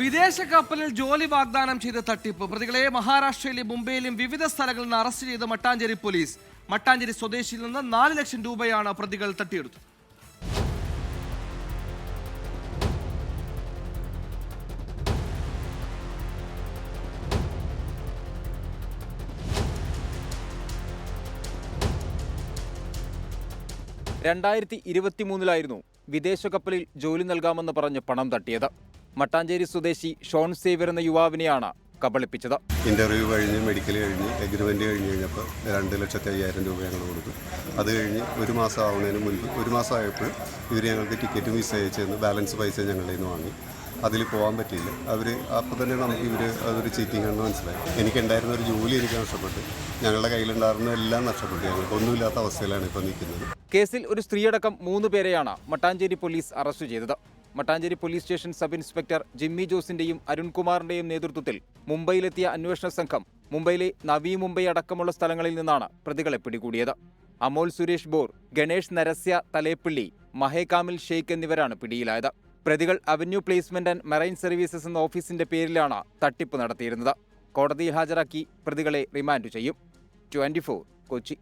വിദേശ കപ്പലിൽ ജോലി വാഗ്ദാനം ചെയ്ത തട്ടിപ്പ്. പ്രതികളെ മഹാരാഷ്ട്രയിലെ മുംബൈയിലും വിവിധ സ്ഥലങ്ങളിൽ നിന്ന് അറസ്റ്റ് ചെയ്ത മട്ടാഞ്ചേരി പോലീസ്. മട്ടാഞ്ചേരി സ്വദേശിയിൽ നിന്ന് നാല് ലക്ഷം രൂപയാണ് പ്രതികൾ തട്ടിയെടുത്തത്. രണ്ടായിരത്തി ഇരുപത്തി മൂന്നിലായിരുന്നു വിദേശ കപ്പലിൽ ജോലി നൽകാമെന്ന് പറഞ്ഞ് പണം തട്ടിയത്. മട്ടാഞ്ചേരി സ്വദേശി ഷോൺ സേവർ എന്ന യുവാവിനെയാണ് കബളിപ്പിച്ചത്. ഇന്റർവ്യൂ കഴിഞ്ഞ് മെഡിക്കൽ കഴിഞ്ഞ് എഗ്രിമെന്റ് കഴിഞ്ഞ് കഴിഞ്ഞപ്പോൾ രണ്ട് ലക്ഷത്തി അയ്യായിരം രൂപ ഞങ്ങൾ കൊടുത്തു. അത് കഴിഞ്ഞ് ഒരു മാസം ആവുന്നതിന് മുൻപ് ഒരു മാസം ആയപ്പോൾ ഇവർ ഞങ്ങൾക്ക് ടിക്കറ്റ് മിസ് അയച്ചു തന്ന് ബാലൻസ് പൈസ ഞങ്ങളുടെ നിന്ന് വാങ്ങി. അതിൽ പോകാൻ പറ്റിയില്ല. അവർ അപ്പോൾ തന്നെ നമുക്ക് ഇവർ അതൊരു ചീറ്റിംഗ് ആണെന്ന് മനസ്സിലായി. എനിക്കുണ്ടായിരുന്ന ഒരു ജോലി എനിക്ക് നഷ്ടപ്പെട്ടു. ഞങ്ങളുടെ കയ്യിലുണ്ടായിരുന്ന എല്ലാം നഷ്ടപ്പെട്ടു. ഞങ്ങൾക്ക് ഒന്നുമില്ലാത്ത അവസ്ഥയിലാണ് ഇപ്പോൾ നിൽക്കുന്നത്. കേസിൽ ഒരു സ്ത്രീയടക്കം മൂന്ന് പേരെയാണ് മട്ടാഞ്ചേരി പോലീസ് അറസ്റ്റ് ചെയ്തത്. Mattancherry police station sub inspector Jimmy ജോസിന്റെയും അരുൺകുമാറിന്റെയും നേതൃത്വത്തിൽ മുംബൈയിലെത്തിയ അന്വേഷണ സംഘം മുംബൈയിലെ നവീ മുംബൈ അടക്കമുള്ള സ്ഥലങ്ങളിൽ നിന്നാണ് പ്രതികളെ പിടികൂടിയത്. അമോൽ സുരേഷ് ബോർ ഗണേഷ് നരസ്യ തലേപ്പിള്ളി മഹേകാമിൽ ഷെയ്ഖ് എന്നിവരാണ് പിടിയിലായത്. പ്രതികൾ avenue placement and marine services എന്ന ഓഫീസിന്റെ പേരിലാണ് തട്ടിപ്പ് നടത്തിയിരുന്നത്. കോടതിയിൽ ഹാജരാക്കി പ്രതികളെ റിമാൻഡ് ചെയ്യും. ട്വന്റി കൊച്ചി.